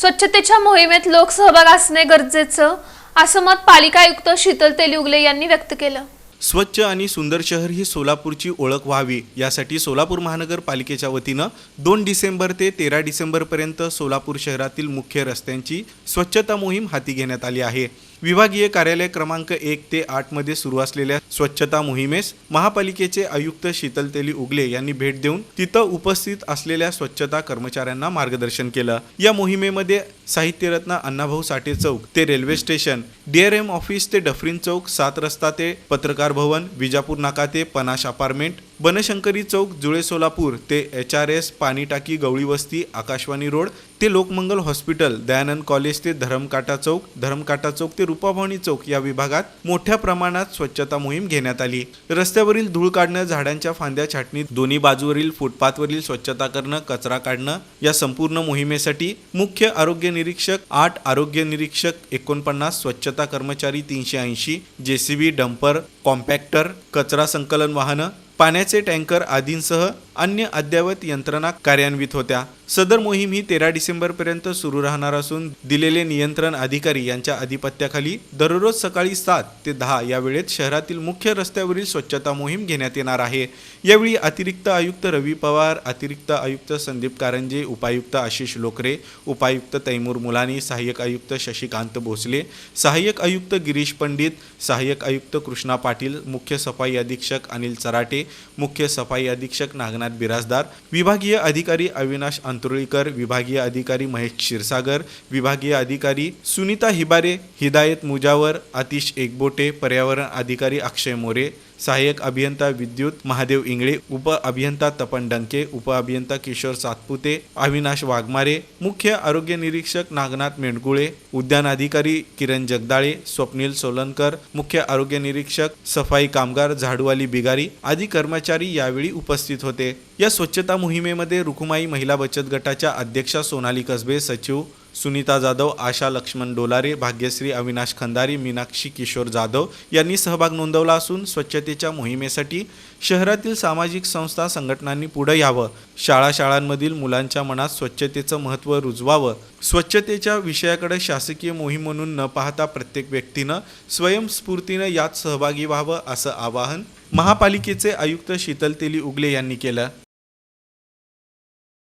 स्वच्छतेच्या मोहिमेत लोकसहभाग असणे गरजेचं असं मत पालिका आयुक्त शीतल तेलुगले यांनी व्यक्त केलं. स्वच्छ आणि सुंदर शहर ही सोलापूरची ओळख व्हावी यासाठी सोलापूर महानगरपालिकेच्या वतीनं दोन डिसेंबर ते तेरा डिसेंबरपर्यंत सोलापूर शहरातील मुख्य रस्त्यांची स्वच्छता मोहीम हाती घेण्यात आली आहे. विभागीय कार्यालय क्रमांक एक ते आठमध्ये सुरू असलेल्या स्वच्छता मोहिमेस महापालिकेचे आयुक्त शीतल तेली उगले यांनी भेट देऊन तिथं उपस्थित असलेल्या स्वच्छता कर्मचाऱ्यांना मार्गदर्शन केलं. या मोहिमेमध्ये साहित्यरत्न अण्णाभाऊ साठे चौक ते रेल्वे स्टेशन डीआरएम ऑफिस ते डफरीन चौक सात रस्ता ते पत्रकार भवन विजापूर नाका ते पनाश अपार्टमेंट बनशंकरी चौक जुळे सोलापूर ते एच आर एस पाणी टाकी गवळी वस्ती आकाशवाणी रोड ते लोकमंगल हॉस्पिटल दयानंद कॉलेज ते धरमकाटा चौक धरमकाटा चौक ते रूपाभवानी चौक या विभागात मोठ्या प्रमाणात स्वच्छता मोहीम घेण्यात आली. रस्त्यावरील धूळ काढणं झाडांच्या फांद्या छाटणी दोन्ही बाजूवरील फुटपाथवरील स्वच्छता करणं कचरा काढणं या संपूर्ण मोहिमेसाठी मुख्य आरोग्य निरीक्षक आठ आरोग्य निरीक्षक एकोणपन्नास स्वच्छता कर्मचारी तीनशे ऐंशी जेसीबी डंपर कॉम्पॅक्टर कचरा संकलन वाहनं पाण्याचे टँकर आदींसह अन्य अद्ययावत यंत्रणा कार्यान्वित होत्या. सदर मोहीम ही तेरा डिसेंबरपर्यंत सुरू राहणार असून दिलेले नियंत्रण अधिकारी यांच्या अधिपत्याखाली दररोज सकाळी सात ते दहा या वेळेत शहरातील मुख्य रस्त्यावरील स्वच्छता मोहीम घेण्यात येणार आहे. यावेळी अतिरिक्त आयुक्त रवी पवार अतिरिक्त आयुक्त संदीप कारंजे उपायुक्त आशिष लोकरे उपायुक्त तैमूर मुलानी सहाय्यक आयुक्त शशिकांत भोसले सहाय्यक आयुक्त गिरीश पंडित सहाय्यक आयुक्त कृष्णा पाटील मुख्य सफाई अधीक्षक अनिल चराटे मुख्य सफाई अधीक्षक नागनाथ बिराजदार विभागीय अधिकारी अविनाश अंतुरळीकर विभागीय अधिकारी महेश क्षीरसागर विभागीय अधिकारी सुनीता हिबारे हिदायत मुजावर आतिश एकबोटे पर्यावरण अधिकारी अक्षय मोरे सहाय्यक अभियंता विद्युत महादेव इंगळे उप अभियंता तपन डंके उप अभियंता किशोर सातपुते अविनाश वाघमारे मुख्य आरोग्य निरीक्षक नागनाथ मेंडकुळे उद्यान अधिकारी किरण जगदाळे स्वप्नील सोलनकर मुख्य आरोग्य निरीक्षक सफाई कामगार झाडूवाली बिगारी आदी कर्मचारी यावेळी उपस्थित होते. या स्वच्छता मोहिमेमध्ये रुकुमाई महिला बचत गटाच्या अध्यक्षा सोनाली कसबे सचिव सुनीता जाधव आशा लक्ष्मण डोलारे भाग्यश्री अविनाश खंदारी मीनाक्षी किशोर जाधव यांनी सहभाग नोंदवला असून स्वच्छतेच्या मोहिमेसाठी शहरातील सामाजिक संस्था संघटनांनी पुढे यावं. शाळा शाळांमधील मुलांच्या मनात स्वच्छतेचं महत्त्व रुजवावं. स्वच्छतेच्या विषयाकडे शासकीय मोहीम म्हणून न पाहता प्रत्येक व्यक्तीनं स्वयंस्फूर्तीनं यात सहभागी व्हावं असं आवाहन महापालिकेचे आयुक्त शीतल तेली उगले यांनी केलं.